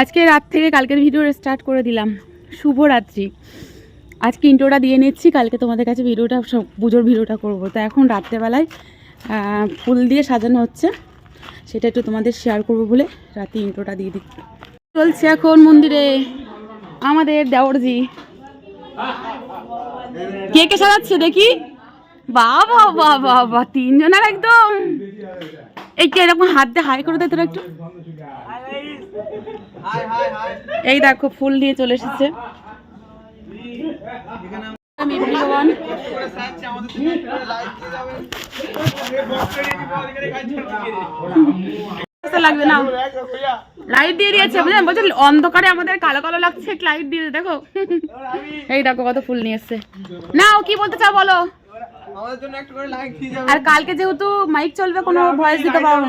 আজকে রাত থেকে কালকের ভিডিও স্টার্ট করে দিলাম। শুভরাত্রি। আজকে ইন্ট্রোটা দিয়ে নিচ্ছি, কালকে তোমাদের কাছে ভিডিওটা সব, পুজোর ভিডিওটা করব। তো এখন রাত্রেবেলায় ফুল দিয়ে সাজানো হচ্ছে। সেটা একটু তোমাদের শেয়ার করব বলে রাতে ইন্ট্রোটা দিয়ে দিচ্ছি। চলছে এখন মন্দিরে। আমাদের দেওরজি। কে কে সাজাচ্ছে দেখি? বাবা বাবা বা তিনজনের একদম। এই এরকম হাত দিয়ে হাই করে দে তোরা একটু। এই দেখো ফুল নিয়ে চলে এসেছে। আচ্ছা, লাগবে না। লাইট দিয়ে দিয়েছে বুঝলেন? বলছে অন্ধকারে আমাদের কালো কালো লাগছে লাইট দিয়ে দেখো। এই দেখো কত ফুল নিয়ে এসছে। না ও কি বলতে চাও বলো। আমাদের জন্য একটু করে লাইক দিয়ে যাবে আর কালকে যেহেতু মাইক চলবে কোনো ভয়েস দিতে পারব না।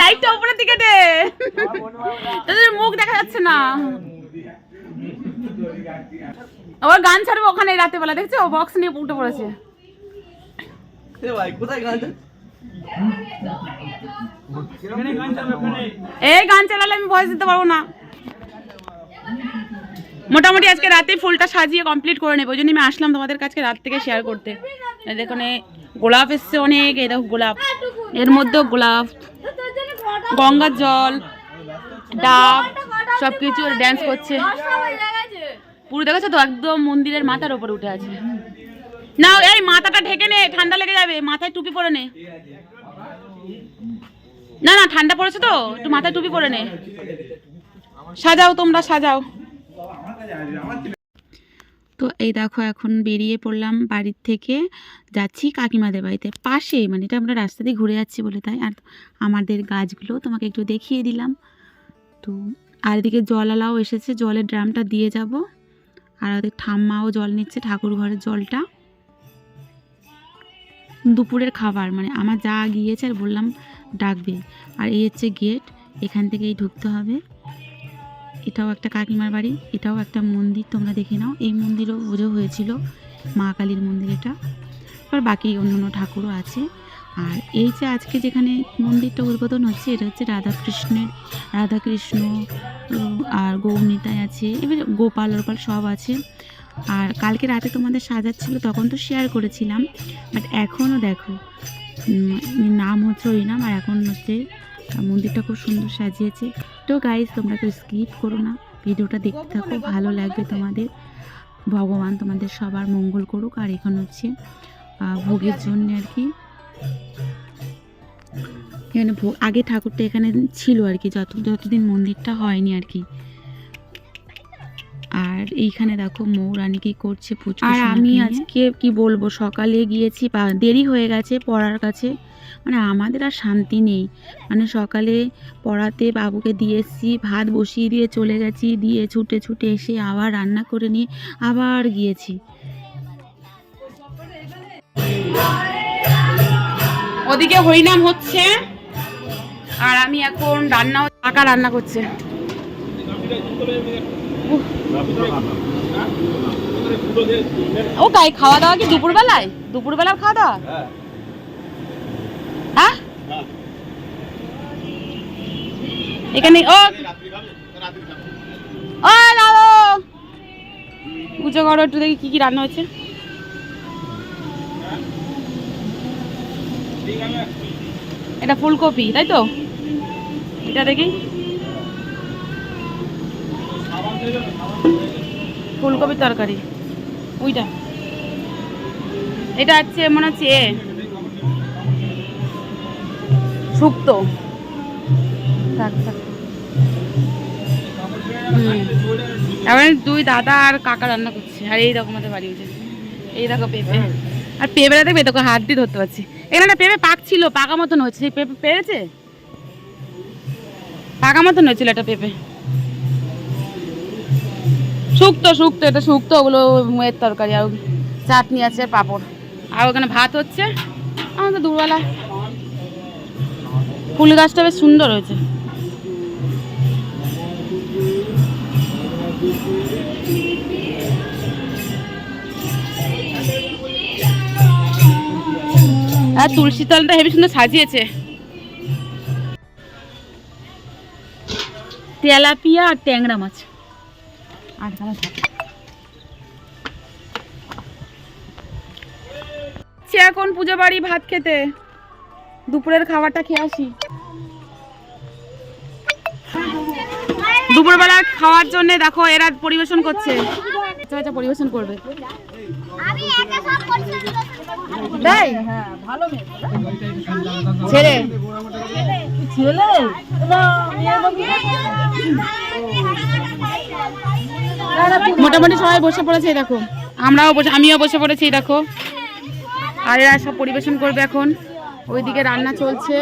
লাইটটা উপরের দিকে দে। তোদের মুখ দেখা যাচ্ছে না। আবার গান ছাড়বে ওখানে রাতে বেলা দেখছ বক্স নিয়ে উঠে পড়েছে। এই গান চালালে আমি ভয়েস দিতে পারব না। মোটামুটি আজকে রাতে ফুলটা সাজিয়ে কমপ্লিট করে নেব। ওই জন্য আমি আসলাম তোমাদের কাছে রাত থেকে শেয়ার করতে। দেখো গোলাপ এসছে অনেক এই দেখো গোলাপ। এর মধ্যেও গোলাপ। গঙ্গার জল ডাব সব কিছু ড্যান্স করছে। পুরো দেখেছ তো একদম মন্দিরের মাথার ওপরে উঠে আছে। না এই মাথাটা ঢেকে নে ঠান্ডা লেগে যাবে মাথায় টুপি পরে নে। না না ঠান্ডা পড়েছে তো একটু মাথায় টুপি পরে নে। সাজাও তোমরা সাজাও। তো এই দেখো এখন বেরিয়ে পড়লাম বাড়ির থেকে। যাচ্ছি কাকিমাদের বাড়িতে। পাশেই মানে এটা আমরা রাস্তা দিয়ে ঘুরে যাচ্ছি বলে তাই। আর আমাদের গাছগুলো তোমাকে একটু দেখিয়ে দিলাম। তো আর এদিকে জলালাও এসেছে, জলের ড্রামটা দিয়ে যাব। আর ওদের ঠাম্মাও জল নিচ্ছে ঠাকুর ঘরের জলটা। দুপুরের খাবার মানে আমার যা গিয়েছে আর বললাম ডাকবে। আর এই হচ্ছে গেট, এখান থেকেই ঢুকতে হবে। এটাও একটা কাকিমার বাড়ি, এটাও একটা মন্দির, তোমরা দেখে নাও। এই মন্দিরও পুজো হয়েছিল, মা কালীর মন্দির এটা। আর বাকি অন্য অন্য ঠাকুরও আছে। আর এই যে আজকে যেখানে মন্দিরটা উদ্বোধন হচ্ছে, এটা হচ্ছে রাধাকৃষ্ণের, রাধাকৃষ্ণ আর গৌরনীতায় আছে, এবার গোপাল ওপাল সব আছে। আর কালকে রাতে তোমাদের সাজাচ্ছিল, তখন তো শেয়ার করেছিলাম। বাট এখনও দেখো নাম হচ্ছে ওই নাম আর এখন হচ্ছে মন্দিরটা খুব সুন্দর সাজিয়েছে। তো গাইজ তোমরা কেউ স্কিপ করো না। ভিডিওটা দেখতে থাকো, ভালো লাগবে তোমাদের। ভগবান তোমাদের সবার মঙ্গল করুক। আর এখন হচ্ছে ভোগের জন্য আর কি। এখানে আগে ঠাকুরটা এখানে ছিল আর কি, যত যতদিন মন্দিরটা হয়নি আর কি। আর এইখানে দেখো মৌরানি কি করছে পুচকু আর আমি আজকে কি বলব সকালে গিয়েছি বা দেরি হয়ে গেছে পড়ার কাছে। মানে আমাদের আর শান্তি নেই। মানে সকালে পড়াতে বাবুকে দিয়ে এসেছি ভাত বসিয়ে দিয়ে চলে গেছি দিয়ে ছুটে ছুটে এসে আবার রান্না করে নিয়ে আবার গিয়েছি। ওদিকে হরিনাম হচ্ছে আর আমি এখন রান্না কাকা রান্না করছে। ও গাই খাওয়া দাওয়া কি দুপুরবেলায়? দুপুরবেলার খাওয়া দাওয়া? হ্যাঁ? এখানে, ও! ও, দাদু! পুজো করো, একটু দেখি কি কি রান্না হচ্ছে এটা ফুলকপি, তাই তো? এটা দেখি। ফুলকপির তরকারি। ওইটা। এটা হচ্ছে মনে হচ্ছে এ। শুক্তো। থাক থাক। হুম। দুই দাদা আর কাকা রান্না করছে। আর এই রকম বাড়ি হয়েছে এই দেখো পেঁপে। আর পেঁপেটা দেখবে তোকে হাত দিয়ে ধরতে পারছি। এখানে একটা পেঁপে পাক ছিল, পাকা মতন হয়েছে। সেই পেঁপে পেরেছে? পাকা মতন হয়েছিল একটা পেঁপে। শুক্তো শুক্তো, এটা শুক্তো, ওগুলো মেয়ের তরকারি আর চাটনি আছে, পাঁপড়। আর ওখানে ভাত হচ্ছে, আমাদের দুবেলা ফুল গাছটা বেশ সুন্দর হয়েছে। আর তুলসী তলটা হেবি সুন্দর সাজিয়েছে। তেলাপিয়া আর ট্যাংরা মাছ। আর এখানে থাকে। সে এখন পুজো বাড়ি ভাত খেতে। দুপুরের খাবারটা খেয়ে আসি। দুপুরবেলা খাওয়ার জন্য দেখো এরা পরিবেশন করছে। আচ্ছা, আচ্ছা, পরিবেশন করবে। আমি একা সব করছি তাই ছেড়ে মোটামুটি সবাই বসে পড়েছে দেখো। আমরাও বসে, আমিও বসে পড়েছি দেখো। আর এরা সব পরিবেশন করবে এখন। ওইদিকে রান্না চলছে।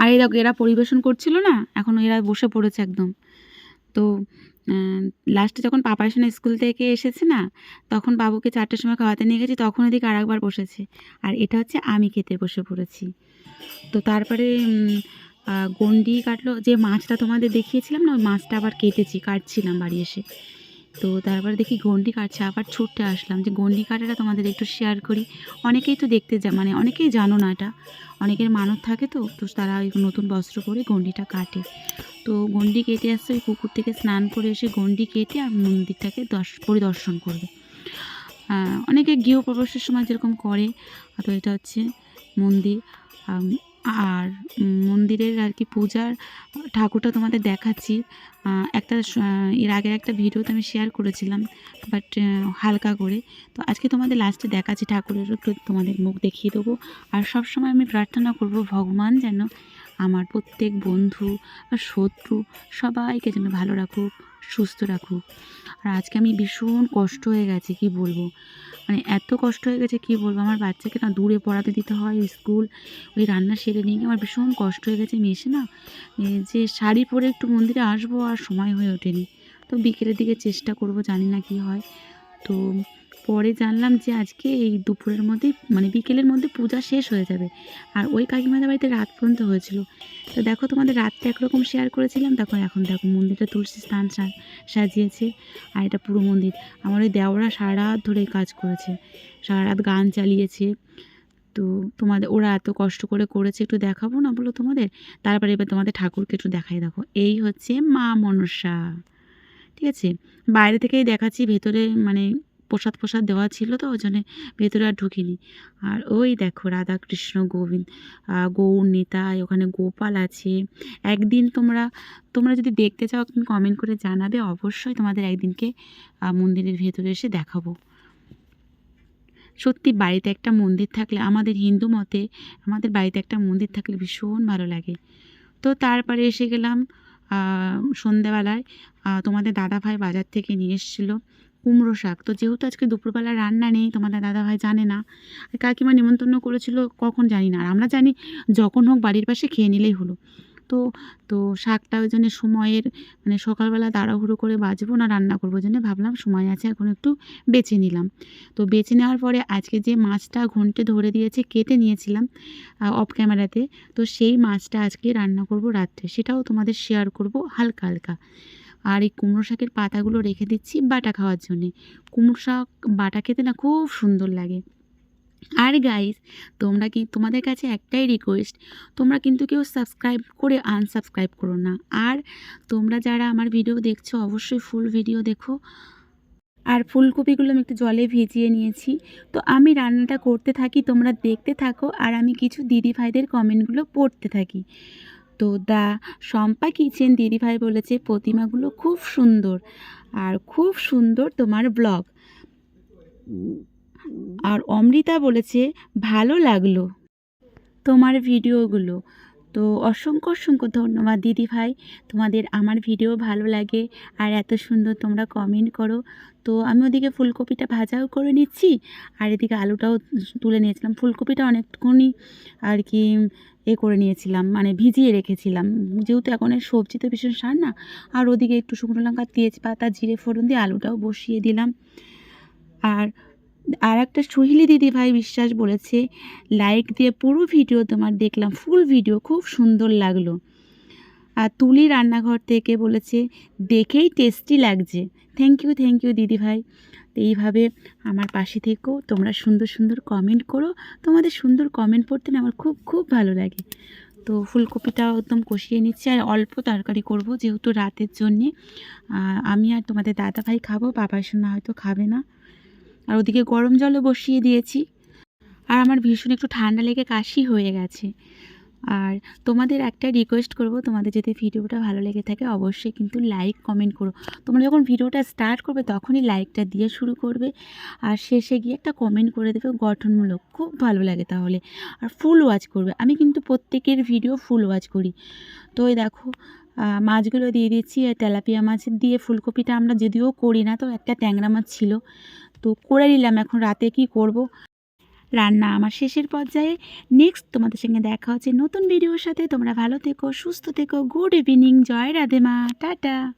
আর এই দেখো, এরা পরিবেশন করছিল না, এখন এরা বসে পড়েছে একদম। তো লাস্টে যখন পাপাসনা স্কুল থেকে এসেছে না, তখন বাবুকে চারটের সময় খাওয়াতে নিয়ে গেছি, তখন ওদিকে আরেকবার বসেছে। আর এটা হচ্ছে আমি খেতে বসে পড়েছি। তো তারপরে গন্ডি কাটলো, যে মাছটা তোমাদের দেখিয়েছিলাম না, ওই মাছটা আবার কেটেছি, কাটছিলাম বাড়ি এসে। তো তারপরে দেখি গন্ডি কাটছে, আবার ছুটতে আসলাম। যে গন্ডি কাটাটা তোমাদের একটু শেয়ার করি। অনেকেই তো দেখতে যা মানে অনেকেই জানো না এটা। অনেকের মানত থাকে তো তো তারা ওই নতুন বস্ত্র পরে গন্ডিটা কাটে। তো গন্ডি কেটে আসছে, ওই পুকুর থেকে স্নান করে এসে গন্ডি কেটে আর মন্দিরটাকে দর্শ, পরিদর্শন করবে। অনেকে গৃহপ্রবেশের সময় যেরকম করে, তো এটা হচ্ছে মন্দির। আর মন্দিরের আর কি পূজার ঠাকুরটা তোমাদের দেখাচ্ছি। একটা এর আগের একটা ভিডিওতে আমি শেয়ার করেছিলাম বাট হালকা করে। তো আজকে তোমাদের লাস্টে দেখাচ্ছি ঠাকুরের একটু তোমাদের মুখ দেখিয়ে দেবো। আর সবসময় আমি প্রার্থনা করব ভগবান যেন আমার প্রত্যেক বন্ধু আর শত্রু সবাইকে যেন ভালো রাখুক, সুস্থ রাখুক। আর আজকে আমি ভীষণ কষ্ট হয়ে গেছে, কি বলব? মানে এত কষ্ট হয়ে গেছে, কি বলব? আমার বাচ্চাকে না দূরে পড়াতে দিতে হয়, স্কুল, ওই রান্না সেরে নিয়ে আমার ভীষণ কষ্ট হয়ে গেছে এসে না যে শাড়ি পরে একটু মন্দিরে আসব আর সময় হয়ে ওঠেনি। তো বিকেলের দিকে চেষ্টা করব, জানি না কি হয়। তো পরে জানলাম যে আজকে এই দুপুরের মধ্যেই মানে বিকেলের মধ্যে পূজা শেষ হয়ে যাবে। আর ওই কাকিমাদের বাড়িতে রাত পর্যন্ত হয়েছিল। তো দেখো তোমাদের রাতটা একরকম শেয়ার করেছিলাম। তখন এখন দেখো মন্দিরটা তুলসী স্থান সাজিয়েছে। আর এটা পুরো মন্দির। আমার ওই দেওরা সারা রাত ধরে কাজ করেছে। সারা রাত গান চালিয়েছে। তো তোমাদের, ওরা এত কষ্ট করে করেছে, একটু দেখাবো না বলো তোমাদের? তারপরে এবার তোমাদের ঠাকুরকে একটু দেখাই দেখো। এই হচ্ছে মা মনসা। ঠিক আছে? বাইরে থেকেই দেখাচ্ছি, ভেতরে মানে প্রসাদ প্রসাদ দেওয়া ছিল তো ওই জন্যে ভেতরে আর ঢুকিনি। আর ওই দেখো রাধাকৃষ্ণ গোবিন্দ গৌর নেতায় ওখানে গোপাল আছে। একদিন তোমরা তোমরা যদি দেখতে চাও তুমি কমেন্ট করে জানাবে অবশ্যই তোমাদের একদিনকে মন্দিরের ভেতরে এসে দেখাবো। সত্যি বাড়িতে একটা মন্দির থাকলে আমাদের হিন্দু মতে আমাদের বাড়িতে একটা মন্দির থাকলে ভীষণ ভালো লাগে। তো তারপরে এসে গেলাম আহ, তোমাদের দাদা ভাই বাজার থেকে নিয়ে এসেছিল। কুমড়ো শাক। তো যেহেতু আজকে দুপুরবেলা রান্না নেই, তোমাদের দাদা ভাই জানে না। আর কাকিমা নিমন্ত্রণ করেছিল, কখন জানি না। আর আমরা জানি যখন হোক বাড়ির পাশে খেয়ে নিলেই হলো। তো তো শাকটা ওই জন্য সময়ের মানে সকালবেলা তাড়াহুড়ো করে বাজবো না, রান্না করব জন্য ভাবলাম সময় আছে, এখন একটু বেছে নিলাম। তো বেছে নেওয়ার পরে আজকে যে মাছটা ঘন্টে ধরে দিয়েছে, কেটে নিয়েছিলাম অফ ক্যামেরাতে তো সেই মাছটা আজকে রান্না করব রাত্রে। সেটাও তোমাদের শেয়ার করব হালকা হালকা। আর এই কুমড়ো শাকের পাতাগুলো রেখে দিচ্ছি বাটা খাওয়ার জন্যে। কুমড়ো শাক, বাটা খেতে না খুব সুন্দর লাগে। আর গাইস তোমরা কি, তোমাদের কাছে একটাই রিকোয়েস্ট তোমরা কিন্তু কেউ সাবস্ক্রাইব করে আনসাবস্ক্রাইব করো না। আর তোমরা যারা আমার ভিডিও দেখছ, অবশ্যই ফুল ভিডিও দেখো। আর ফুলকপিগুলো আমি একটু জলে ভিজিয়ে নিয়েছি। তো আমি রান্নাটা করতে থাকি, তোমরা দেখতে থাকো। আর আমি কিছু দিদি ভাইদের কমেন্টগুলো পড়তে থাকি। তো দা শম্পা কিচেন দিদিভাই বলেছে, প্রতিমাগুলো খুব সুন্দর। আর খুব সুন্দর তোমার ব্লগ। আর অমৃতা বলেছে, ভালো লাগল তোমার ভিডিওগুলো। তো অসংখ্য অসংখ্য ধন্যবাদ দিদি ভাই। তোমাদের আমার ভিডিও ভালো লাগে আর এত সুন্দর তোমরা কমেন্ট করো। তো আমি ওদিকে ফুলকপিটা ভাজাও করে নিচ্ছি আর এদিকে আলুটাও তুলে নিয়েছিলাম। ফুলকপিটা অনেকক্ষণই আর কি এ করে নিয়েছিলাম মানে ভিজিয়ে রেখেছিলাম। যেহেতু এখন সবজি তো ভীষণ সার না, আর ওদিকে একটু শুকনো লঙ্কা, তেজপাতা, জিরে, ফোড়ন দিয়ে আলুটাও বসিয়ে দিলাম। আর আর একটা সহিলি দিদি ভাই বিশ্বাস বলেছে লাইক দিয়ে পুরো ভিডিও তোমার দেখলাম ফুল ভিডিও খুব সুন্দর লাগল। আর তুলি রান্নাঘর থেকে বলেছে, দেখেই টেস্টি লাগছে। থ্যাংক ইউ থ্যাংক ইউ দিদি ভাই। তো এইভাবে আমার পাশে থেকেও তোমরা সুন্দর সুন্দর কমেন্ট করো। তোমাদের সুন্দর কমেন্ট পড়তে না আমার খুব খুব ভালো লাগে। তো ফুলকপিটাও একদম কষিয়ে নিচ্ছি, আর অল্প তরকারি করব যেহেতু রাতের জন্যে। আমি আর তোমাদের দাদা ভাই খাব বাবার সোনা হয়তো খাবে না। আর ওদিকে গরম জলও বসিয়ে দিয়েছি। আর আমার ভীষণ একটু ঠান্ডা লেগে কাশি হয়ে গেছে। আর তোমাদের একটা রিকোয়েস্ট করব, তোমাদের যদি ভিডিওটা ভালো লেগে থাকে অবশ্যই কিন্তু লাইক কমেন্ট করো। তোমরা যখন ভিডিওটা স্টার্ট করবে তখনই লাইকটা দিয়ে শুরু করবে। আর শেষে গিয়ে একটা কমেন্ট করে দেবে, গঠনমূলক। খুব ভালো লাগে তাহলে। আর ফুল ওয়াচ করবে। আমি কিন্তু প্রত্যেকের ভিডিও ফুল ওয়াচ করি। তো এই দেখো মাছগুলো দিয়ে দিচ্ছি, আর তেলাপিয়া মাছ দিয়ে ফুলকপিটা আমরা যদিও করি না, তো একটা ট্যাংরা মাছ ছিল। তো করে নিলাম, এখন রাতে কি করব? রান্না আমার শেষের পর্যায়ে। নেক্সট তোমাদের সঙ্গে দেখা হচ্ছে নতুন ভিডিওর সাথে। তোমরা ভালো থেকো, সুস্থ থেকো। গুড ইভিনিং জয় রাধে মা। টাটা।